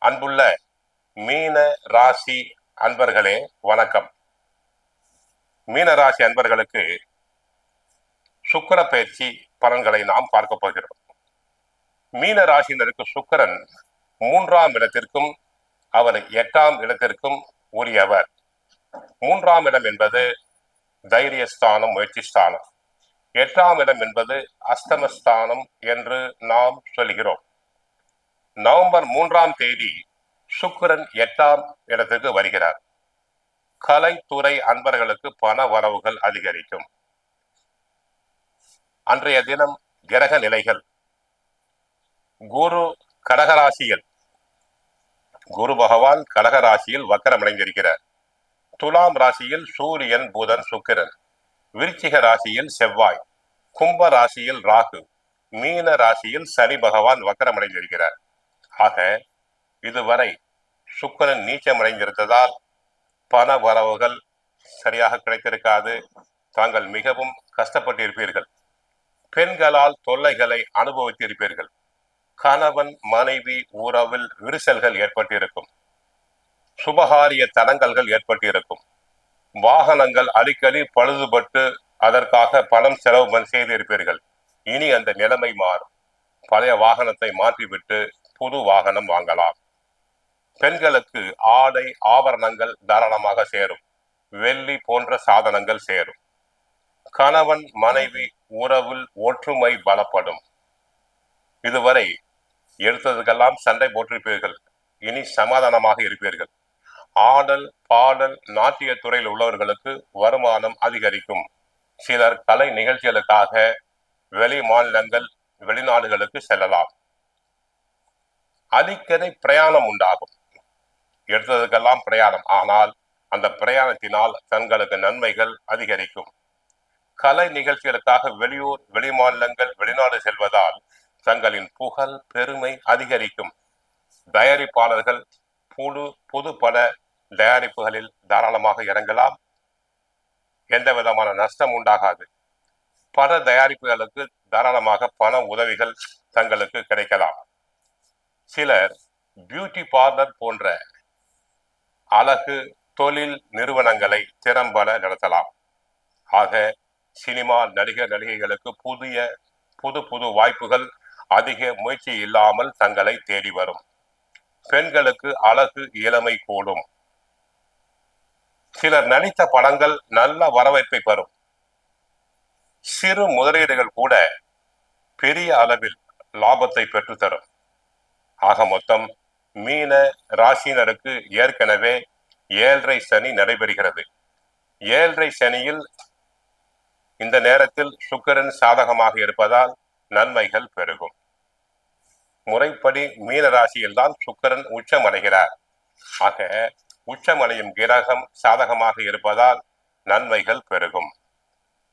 அன்புள்ள மீன ராசி அன்பர்களே வணக்கம். மீன ராசி அன்பர்களுக்கு சுக்கிர பயிற்சி பலன்களை நாம் பார்க்க போகிறோம். மீன ராசியினருக்கு சுக்கிரன் மூன்றாம் இடத்திற்கும் அவர் எட்டாம் இடத்திற்கும் உரியவர். மூன்றாம் இடம் என்பது தைரியஸ்தானம் முயற்சி ஸ்தானம் எட்டாம் இடம் என்பது அஸ்தமஸ்தானம் என்று நாம் சொல்கிறோம். நவம்பர் மூன்றாம் தேதி சுக்கிரன் எட்டாம் இடத்துக்கு வருகிறார். கலைத்துறை அன்பர்களுக்கு பண வரவுகள் அதிகரிக்கும். அன்றைய தினம் கிரக நிலைகள். குரு கடகராசியில் குரு பகவான் கடகராசியில் வக்கரமடைந்திருக்கிறார். துலாம் ராசியில் சூரியன் புதன் சுக்கிரன். விருச்சிக ராசியில் செவ்வாய். கும்ப ராசியில் ராகு. மீன ராசியில் சனி பகவான் வக்கரமடைந்திருக்கிறார். ஆக இதுவரை சுக்கரன் நீச்சமடைந்திருந்ததால் பண வரவுகள் சரியாக கிடைத்திருக்காது. தாங்கள் மிகவும் கஷ்டப்பட்டிருப்பீர்கள். பெண்களால் தொல்லைகளை அனுபவித்திருப்பீர்கள். கணவன் மனைவி உறவில் விரிசல்கள் ஏற்பட்டிருக்கும். சுபகாரிய தடங்கல்கள் ஏற்பட்டிருக்கும். வாகனங்கள் அடிக்கடி பழுதுபட்டு அதற்காக பணம் செலவு செய்திருப்பீர்கள். இனி அந்த நிலைமை மாறும். பழைய வாகனத்தை மாற்றிவிட்டு புது வாகனம் வாங்கலாம். பெண்களுக்கு ஆடை ஆபரணங்கள் தாராளமாக சேரும். வெள்ளி போன்ற சாதனங்கள் சேரும். கணவன் மனைவி உறவில் ஒற்றுமை பலப்படும். இதுவரை எடுத்ததுக்கெல்லாம் சண்டை போட்டிருப்பீர்கள். இனி சமாதானமாக இருப்பீர்கள். ஆடல் பாடல் நாட்டிய துறையில் உள்ளவர்களுக்கு வருமானம் அதிகரிக்கும். சிலர் கலை நிகழ்ச்சிகளுக்காக வெளி மாநிலங்கள் வெளிநாடுகளுக்கு செல்லலாம். அடிக்கடி பிரயாணம் உண்டாகும். எடுத்ததுக்கெல்லாம் பிரயாணம். ஆனால் அந்த பிரயாணத்தினால் தங்களுக்கு நன்மைகள் அதிகரிக்கும். கலை நிகழ்ச்சிகளுக்காக வெளியூர் வெளிமாநிலங்கள் வெளிநாடு செல்வதால் தங்களின் புகழ் பெருமை அதிகரிக்கும். தயாரிப்பாளர்கள் புது புது பல தயாரிப்புகளில் தாராளமாக இறங்கலாம். எந்த விதமான நஷ்டம் உண்டாகாது. பல தயாரிப்புகளுக்கு தாராளமாக பண உதவிகள் தங்களுக்கு கிடைக்கலாம். சிலர் பியூட்டி பார்லர் போன்ற அழகு தொழில் நிறுவனங்களை திறம்பட நடத்தலாம். ஆக சினிமா நடிகர் நடிகைகளுக்கு புதிய புது புது வாய்ப்புகள் அதிக முயற்சி இல்லாமல் தங்களை தேடி வரும். பெண்களுக்கு அழகு இளமை கூடும். சிலர் நடித்த படங்கள் நல்ல வரவேற்பை பெறும். சிறு முதலீடுகள் கூட பெரிய அளவில் லாபத்தை பெற்றுத்தரும். ஆக மொத்தம் மீன ராசினருக்கு ஏற்கனவே ஏழரை சனி நடைபெறுகிறது. ஏழரை சனியில் இந்த நேரத்தில் சுக்கரன் சாதகமாக இருப்பதால் நன்மைகள் பெருகும். முறைப்படி மீன ராசியில்தான் சுக்கரன் உச்சமடைகிறார். ஆக உச்சமடையும் கிரகம் சாதகமாக இருப்பதால் நன்மைகள் பெருகும்.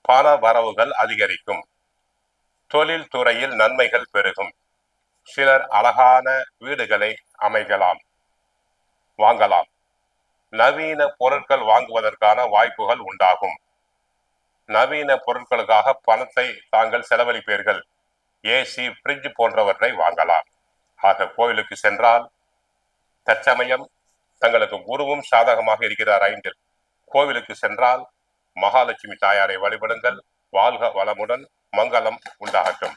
பண வரவுகள் அதிகரிக்கும். தொழில் துறையில் நன்மைகள் பெருகும். சிலர் அழகான வீடுகளை அமைக்கலாம் வாங்கலாம். நவீன பொருட்கள் வாங்குவதற்கான வாய்ப்புகள் உண்டாகும். நவீன பொருட்களுக்காக பணத்தை தாங்கள் செலவழிப்பீர்கள். ஏசி ஃப்ரிட்ஜ் போன்றவற்றை வாங்கலாம். ஆக கோயிலுக்கு சென்றால் தற்சமயம் தங்களுக்கு குருவும் சாதகமாக இருக்கிறார் ஐந்தில். கோவிலுக்கு சென்றால் மகாலட்சுமி தாயாரை வழிபடுங்கள். வாழ்க வளமுடன் மங்களம் உண்டாகட்டும்.